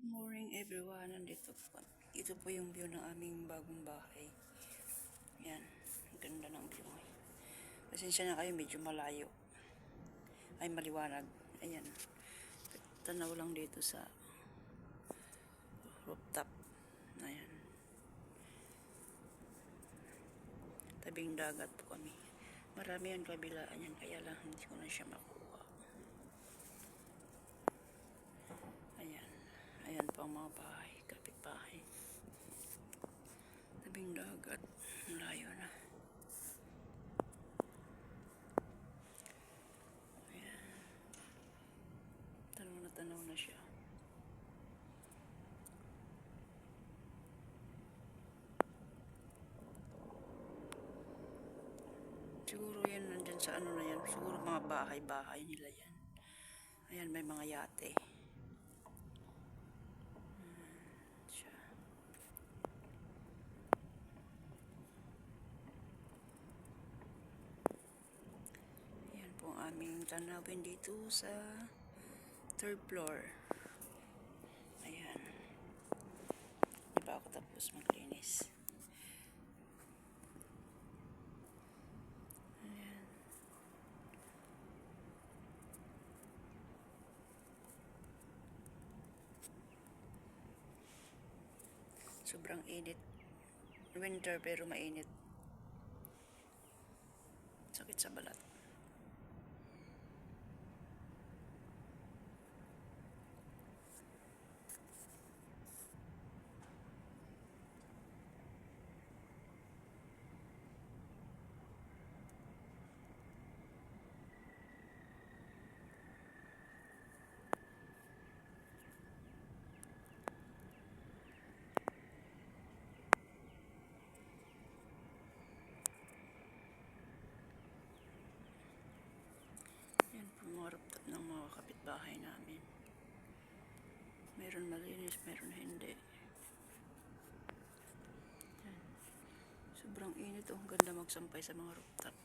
Morning everyone. Nandito po. Ito po yung view ng aming bagong bahay. Yan. Ang ganda ng view ngayon. Pasensya na kayo, medyo malayo. Ay, maliwanag. Ayan. Tanaw lang dito sa rooftop. Ayan. Tabing dagat po kami. Marami yan kabilaan yan, kaya lang hindi ko na siya makuha. Ayan. Ayan po ang mga bahay, kapitbahay. Tabing dagat. Layo na. Ayan. Na tanaw na siya. Siguro yan nandyan sa ano na yan. Siguro mga bahay-bahay nila yan. Ayan, may mga yate. siya. Yan po ang aming tanawin dito sa third floor. Ayan. Di ba ako tapos maglinis? Ayan. Sobrang init. Winter pero mainit. Sakit sa balat. Yan po mga rooftop ng mga kapitbahay namin. Meron malinis, meron hindi. Sobrang init oh. Ang ganda magsampay sa mga rooftop.